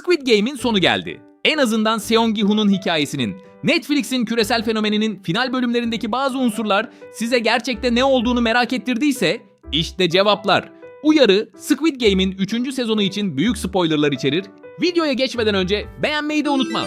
Squid Game'in sonu geldi. En azından Seong Gi-hoon'un hikayesinin, Netflix'in küresel fenomeninin final bölümlerindeki bazı unsurlar size gerçekte ne olduğunu merak ettirdiyse, işte cevaplar. Uyarı, Squid Game'in 3. sezonu için büyük spoilerlar içerir. Videoya geçmeden önce beğenmeyi de unutma.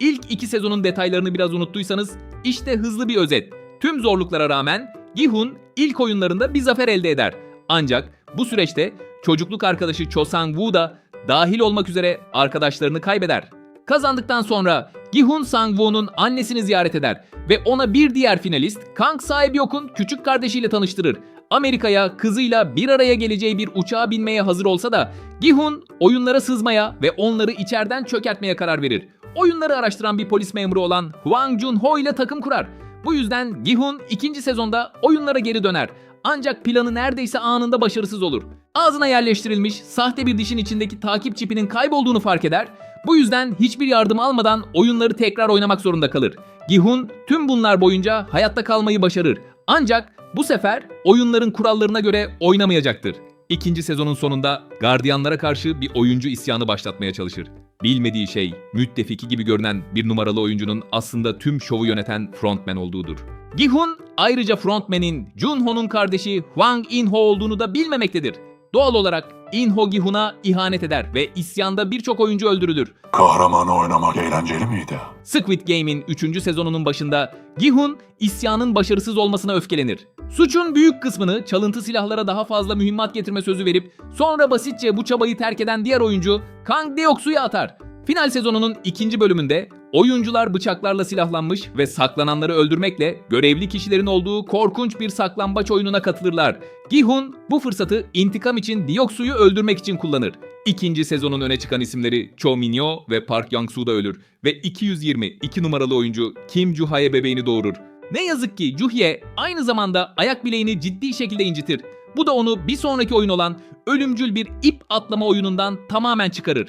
İlk iki sezonun detaylarını biraz unuttuysanız işte hızlı bir özet. Tüm zorluklara rağmen Gi-hoon ilk oyunlarında bir zafer elde eder. Ancak bu süreçte çocukluk arkadaşı Cho Sang-woo da dahil olmak üzere arkadaşlarını kaybeder. Kazandıktan sonra Gi-hoon Sang-woo'nun annesini ziyaret eder ve ona bir diğer finalist Kang Sae-byok'un küçük kardeşiyle tanıştırır. Amerika'ya kızıyla bir araya geleceği bir uçağa binmeye hazır olsa da Gi-hoon oyunlara sızmaya ve onları içeriden çökertmeye karar verir. Oyunları araştıran bir polis memuru olan Hwang Jun-ho ile takım kurar. Bu yüzden Gi-hoon ikinci sezonda oyunlara geri döner. Ancak planı neredeyse anında başarısız olur. Ağzına yerleştirilmiş sahte bir dişin içindeki takip çipinin kaybolduğunu fark eder. Bu yüzden hiçbir yardım almadan oyunları tekrar oynamak zorunda kalır. Gi-hoon tüm bunlar boyunca hayatta kalmayı başarır. Ancak bu sefer oyunların kurallarına göre oynamayacaktır. İkinci sezonun sonunda gardiyanlara karşı bir oyuncu isyanı başlatmaya çalışır. Bilmediği şey müttefiki gibi görünen bir numaralı oyuncunun aslında tüm şovu yöneten frontman olduğudur. Gi-hoon ayrıca frontman'in Junho'nun kardeşi Hwang In-ho olduğunu da bilmemektedir. Doğal olarak In-ho Gi-hoon'a ihanet eder ve isyanda birçok oyuncu öldürülür. Kahramanı oynamak eğlenceli miydi? Squid Game'in 3. sezonunun başında Gi-hoon isyanın başarısız olmasına öfkelenir. Suçun büyük kısmını çalıntı silahlara daha fazla mühimmat getirme sözü verip sonra basitçe bu çabayı terk eden diğer oyuncu Kang Deoksu'ya atar. Final sezonunun ikinci bölümünde oyuncular bıçaklarla silahlanmış ve saklananları öldürmekle görevli kişilerin olduğu korkunç bir saklambaç oyununa katılırlar. Gi-hoon bu fırsatı intikam için Deoksu'yu öldürmek için kullanır. İkinci sezonun öne çıkan isimleri Cho Min-yo ve Park Young-soo da ölür ve 220 2 numaralı oyuncu Kim Joo-hae bebeğini doğurur. Ne yazık ki Juhye aynı zamanda ayak bileğini ciddi şekilde incitir. Bu da onu bir sonraki oyun olan ölümcül bir ip atlama oyunundan tamamen çıkarır.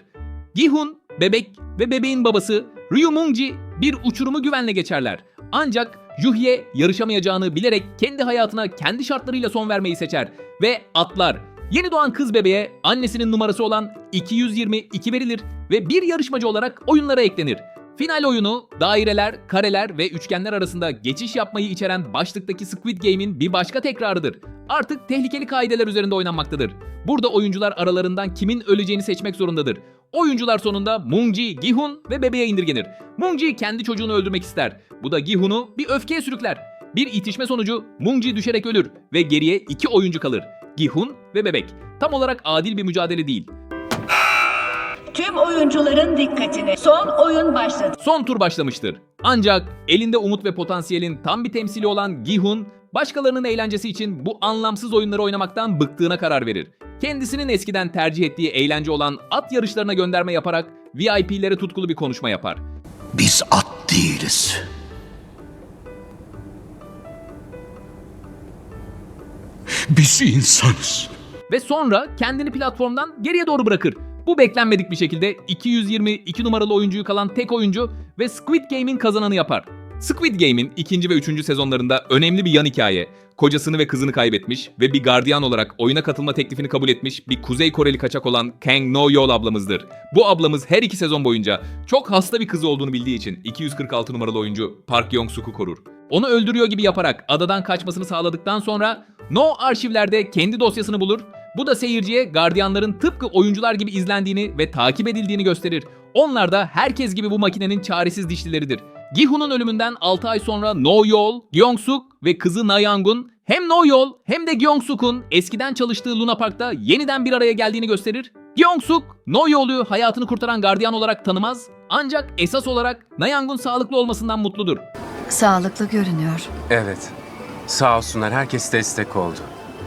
Gi-hoon, bebek ve bebeğin babası Ryu Mungji bir uçurumu güvenle geçerler. Ancak Juhye yarışamayacağını bilerek kendi hayatına kendi şartlarıyla son vermeyi seçer ve atlar. Yeni doğan kız bebeğe annesinin numarası olan 222 verilir ve bir yarışmacı olarak oyunlara eklenir. Final oyunu daireler, kareler ve üçgenler arasında geçiş yapmayı içeren başlıktaki Squid Game'in bir başka tekrarıdır. Artık tehlikeli kaideler üzerinde oynanmaktadır. Burada oyuncular aralarından kimin öleceğini seçmek zorundadır. Oyuncular sonunda Mungji, Gi-hoon ve bebeğe indirgenir. Mungji kendi çocuğunu öldürmek ister. Bu da Gi-hoon'u bir öfkeye sürükler. Bir itişme sonucu Mungji düşerek ölür ve geriye iki oyuncu kalır. Gi-hoon ve bebek. Tam olarak adil bir mücadele değil. Tüm oyuncuların dikkatine. Son oyun başladı. Son tur başlamıştır. Ancak elinde umut ve potansiyelin tam bir temsili olan Gi-hoon, başkalarının eğlencesi için bu anlamsız oyunları oynamaktan bıktığına karar verir. Kendisinin eskiden tercih ettiği eğlence olan at yarışlarına gönderme yaparak VIP'lere tutkulu bir konuşma yapar. Biz at değiliz. Biz insanız. Ve sonra kendini platformdan geriye doğru bırakır. Bu beklenmedik bir şekilde 222 numaralı oyuncuyu kalan tek oyuncu ve Squid Game'in kazananı yapar. Squid Game'in ikinci ve üçüncü sezonlarında önemli bir yan hikaye, kocasını ve kızını kaybetmiş ve bir gardiyan olarak oyuna katılma teklifini kabul etmiş bir Kuzey Koreli kaçak olan Kang No Yol ablamızdır. Bu ablamız her iki sezon boyunca çok hasta bir kızı olduğunu bildiği için 246 numaralı oyuncu Park Young-suk'u korur. Onu öldürüyor gibi yaparak adadan kaçmasını sağladıktan sonra No arşivlerde kendi dosyasını bulur bu da seyirciye gardiyanların tıpkı oyuncular gibi izlendiğini ve takip edildiğini gösterir. Onlar da herkes gibi bu makinenin çaresiz dişlileridir. Gi-hoon'un ölümünden 6 ay sonra No Yol, Gyeong-suk ve kızı Na-young'un hem No Yol hem de Gyeong-suk'un eskiden çalıştığı Luna Park'ta yeniden bir araya geldiğini gösterir. Gyeong-suk, No Yol'u hayatını kurtaran gardiyan olarak tanımaz ancak esas olarak Na-young'un sağlıklı olmasından mutludur. Sağlıklı görünüyor. Evet. Sağ olsunlar herkes destek oldu.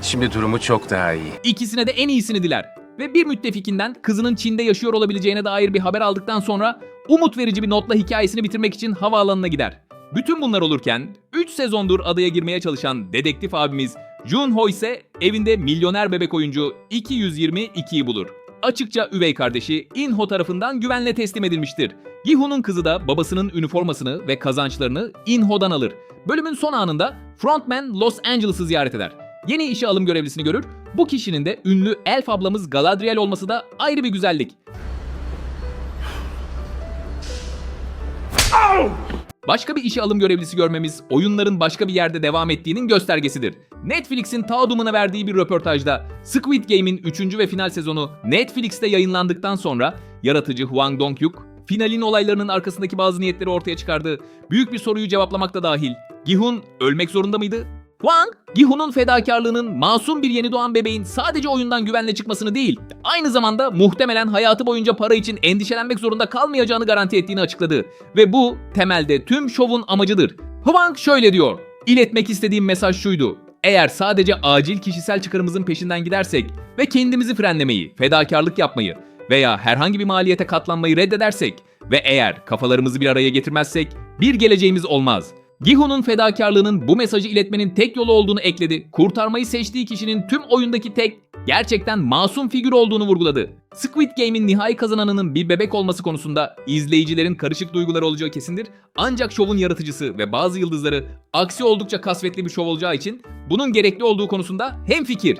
Şimdi durumu çok daha iyi. İkisine de en iyisini diler. Ve bir müttefikinden kızının Çin'de yaşıyor olabileceğine dair bir haber aldıktan sonra umut verici bir notla hikayesini bitirmek için havaalanına gider. Bütün bunlar olurken 3 sezondur adaya girmeye çalışan dedektif abimiz Junho ise evinde milyoner bebek oyuncu 222'yi bulur. Açıkça üvey kardeşi Inho tarafından güvenle teslim edilmiştir. Giho'nun kızı da babasının üniformasını ve kazançlarını Inho'dan alır. Bölümün son anında frontman Los Angeles'ı ziyaret eder. Yeni işe alım görevlisini görür, Bu kişinin de ünlü elf ablamız Galadriel olması da ayrı bir güzellik. Başka bir işe alım görevlisi görmemiz oyunların başka bir yerde devam ettiğinin göstergesidir. Netflix'in Taodom'una verdiği bir röportajda Squid Game'in 3. ve final sezonu Netflix'te yayınlandıktan sonra yaratıcı Hwang Dong-hyuk finalin olaylarının arkasındaki bazı niyetleri ortaya çıkardı. Büyük bir soruyu cevaplamakta dahil. Gihun ölmek zorunda mıydı? Hwang, Gihun'un fedakarlığının masum bir yeni doğan bebeğin sadece oyundan güvenle çıkmasını değil, aynı zamanda muhtemelen hayatı boyunca para için endişelenmek zorunda kalmayacağını garanti ettiğini açıkladı. Ve bu temelde tüm şovun amacıdır. Hwang şöyle diyor, iletmek istediğim mesaj şuydu. Eğer sadece acil kişisel çıkarımızın peşinden gidersek ve kendimizi frenlemeyi, fedakarlık yapmayı veya herhangi bir maliyete katlanmayı reddedersek ve eğer kafalarımızı bir araya getirmezsek bir geleceğimiz olmaz. Gihun'un fedakarlığının bu mesajı iletmenin tek yolu olduğunu ekledi. Kurtarmayı seçtiği kişinin tüm oyundaki tek, gerçekten masum figür olduğunu vurguladı. Squid Game'in nihai kazananının bir bebek olması konusunda izleyicilerin karışık duyguları olacağı kesindir. Ancak şovun yaratıcısı ve bazı yıldızları aksi oldukça kasvetli bir şov olacağı için bunun gerekli olduğu konusunda hemfikir.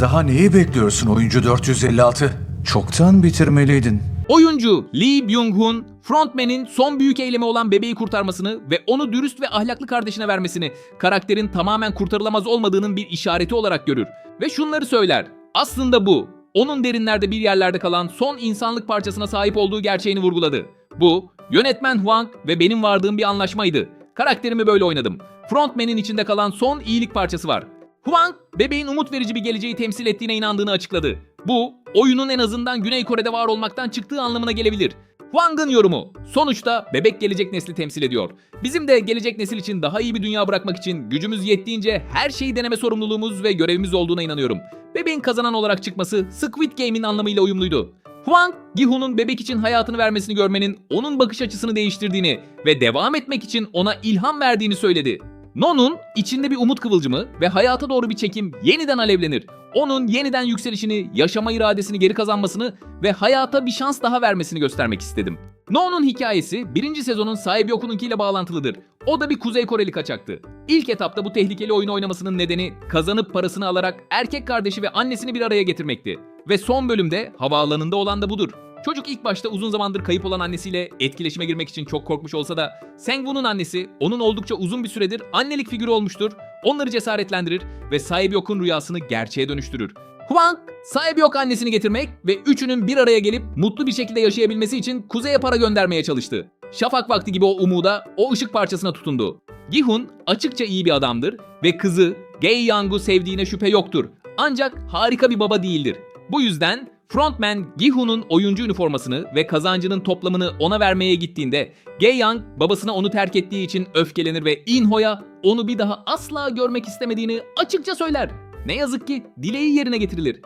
Daha neyi bekliyorsun oyuncu 456? Çoktan bitirmeliydin. Oyuncu Lee Byung-hun, frontman'in son büyük eylemi olan bebeği kurtarmasını ve onu dürüst ve ahlaklı kardeşine vermesini karakterin tamamen kurtarılamaz olmadığının bir işareti olarak görür. Ve şunları söyler. Aslında bu, onun derinlerde bir yerlerde kalan son insanlık parçasına sahip olduğu gerçeğini vurguladı. Bu, yönetmen Hwang ve benim vardığım bir anlaşmaydı. Karakterimi böyle oynadım. Frontman'in içinde kalan son iyilik parçası var. Hwang, bebeğin umut verici bir geleceği temsil ettiğine inandığını açıkladı. Bu, oyunun en azından Güney Kore'de var olmaktan çıktığı anlamına gelebilir. Hwang'ın yorumu. Sonuçta bebek gelecek nesli temsil ediyor. Bizim de gelecek nesil için daha iyi bir dünya bırakmak için gücümüz yettiğince her şeyi deneme sorumluluğumuz ve görevimiz olduğuna inanıyorum. Bebeğin kazanan olarak çıkması Squid Game'in anlamıyla uyumluydu. Hwang, Gihun'un bebek için hayatını vermesini görmenin onun bakış açısını değiştirdiğini ve devam etmek için ona ilham verdiğini söyledi. Non'un içinde bir umut kıvılcımı ve hayata doğru bir çekim yeniden alevlenir. Onun yeniden yükselişini, yaşama iradesini geri kazanmasını ve hayata bir şans daha vermesini göstermek istedim. No'nun hikayesi birinci sezonun sahibi yokununkiyle bağlantılıdır. O da bir Kuzey Koreli kaçaktı. İlk etapta bu tehlikeli oyunu oynamasının nedeni kazanıp parasını alarak erkek kardeşi ve annesini bir araya getirmekti. Ve son bölümde havaalanında olan da budur. Çocuk ilk başta uzun zamandır kayıp olan annesiyle etkileşime girmek için çok korkmuş olsa da Sengwoo'nun annesi onun oldukça uzun bir süredir annelik figürü olmuştur. Onları cesaretlendirir ve sahibi yokun rüyasını gerçeğe dönüştürür. Hwang, sahibi yok annesini getirmek ve üçünün bir araya gelip mutlu bir şekilde yaşayabilmesi için kuzeye para göndermeye çalıştı. Şafak vakti gibi o umuda, o ışık parçasına tutundu. Gihun açıkça iyi bir adamdır ve kızı Gay Yang'u sevdiğine şüphe yoktur. Ancak harika bir baba değildir. Bu yüzden Frontman Gihun'un oyuncu üniformasını ve kazancının toplamını ona vermeye gittiğinde Gae-young babasına onu terk ettiği için öfkelenir ve Inho'ya onu bir daha asla görmek istemediğini açıkça söyler. Ne yazık ki dileği yerine getirilir.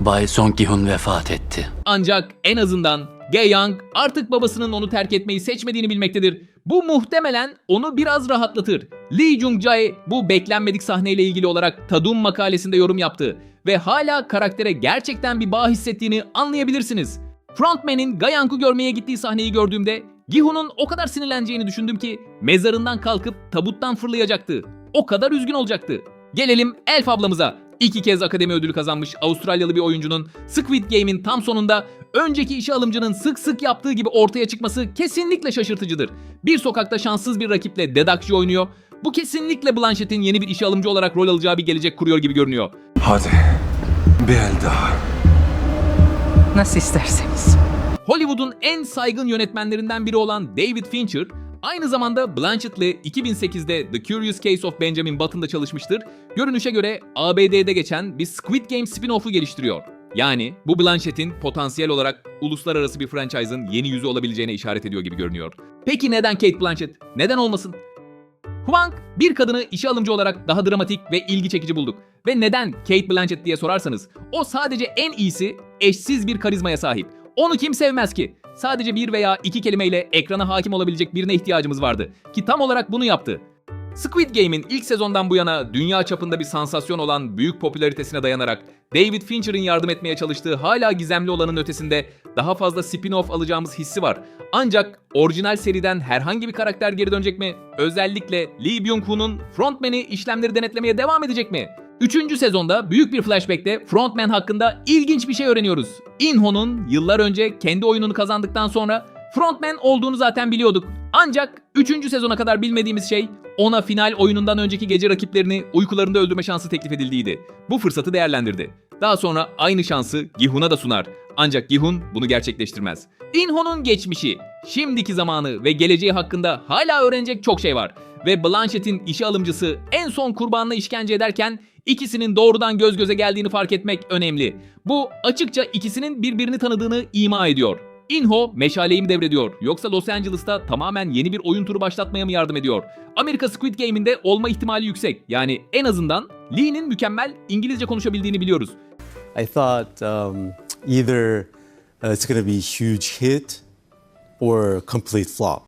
Bay Song Gi-hun vefat etti. Ancak en azından Gae-young artık babasının onu terk etmeyi seçmediğini bilmektedir. Bu muhtemelen onu biraz rahatlatır. Lee Jung-jae bu beklenmedik sahneyle ilgili olarak Tadum makalesinde yorum yaptı ve hala karaktere gerçekten bir bağ hissettiğini anlayabilirsiniz. Frontman'in Gayank'ı görmeye gittiği sahneyi gördüğümde Gihun'un o kadar sinirleneceğini düşündüm ki mezarından kalkıp tabuttan fırlayacaktı. O kadar üzgün olacaktı. Gelelim Elf ablamıza. İki kez akademi ödülü kazanmış Avustralyalı bir oyuncunun Squid Game'in tam sonunda önceki işe alımcının sık sık yaptığı gibi ortaya çıkması kesinlikle şaşırtıcıdır. Bir sokakta şanssız bir rakiple dedakçı oynuyor. Bu kesinlikle Blanchett'in yeni bir işe alımcı olarak rol alacağı bir gelecek kuruyor gibi görünüyor. Hadi. Bir el daha. Nasıl isterseniz. Hollywood'un en saygın yönetmenlerinden biri olan David Fincher, aynı zamanda Blanchett'le 2008'de The Curious Case of Benjamin Button'da çalışmıştır. Görünüşe göre ABD'de geçen bir Squid Game spin-off'u geliştiriyor. Yani bu Blanchett'in potansiyel olarak uluslararası bir franchise'ın yeni yüzü olabileceğine işaret ediyor gibi görünüyor. Peki neden Kate Blanchett? Neden olmasın? Hwang bir kadını işe alımcı olarak daha dramatik ve ilgi çekici bulduk. Ve neden Kate Blanchett diye sorarsanız o sadece en iyisi eşsiz bir karizmaya sahip. Onu kim sevmez ki? Sadece bir veya iki kelimeyle ekrana hakim olabilecek birine ihtiyacımız vardı. Ki tam olarak bunu yaptı. Squid Game'in ilk sezondan bu yana dünya çapında bir sansasyon olan büyük popülaritesine dayanarak David Fincher'ın yardım etmeye çalıştığı hala gizemli olanın ötesinde daha fazla spin-off alacağımız hissi var. Ancak orijinal seriden herhangi bir karakter geri dönecek mi? Özellikle Lee Byung-hun'un frontman'i işlemleri denetlemeye devam edecek mi? Üçüncü sezonda büyük bir flashback'te Frontman hakkında ilginç bir şey öğreniyoruz. Inho'nun yıllar önce kendi oyununu kazandıktan sonra Frontman olduğunu zaten biliyorduk. Ancak 3. sezona kadar bilmediğimiz şey ona final oyunundan önceki gece rakiplerini uykularında öldürme şansı teklif edildiğiydi. Bu fırsatı değerlendirdi. Daha sonra aynı şansı Gihun'a da sunar. Ancak Gihun bunu gerçekleştirmez. Inho'nun geçmişi, şimdiki zamanı ve geleceği hakkında hala öğrenecek çok şey var. Ve Blanchett'in işe alımcısı en son kurbanına işkence ederken ikisinin doğrudan göz göze geldiğini fark etmek önemli. Bu açıkça ikisinin birbirini tanıdığını ima ediyor. Inho meşaleyi mi devrediyor yoksa Los Angeles'ta tamamen yeni bir oyun turu başlatmaya mı yardım ediyor? Amerika Squid Game'inde olma ihtimali yüksek. Yani en azından Lee'nin mükemmel İngilizce konuşabildiğini biliyoruz. I thought um, either uh, it's going to be huge hit or complete flop.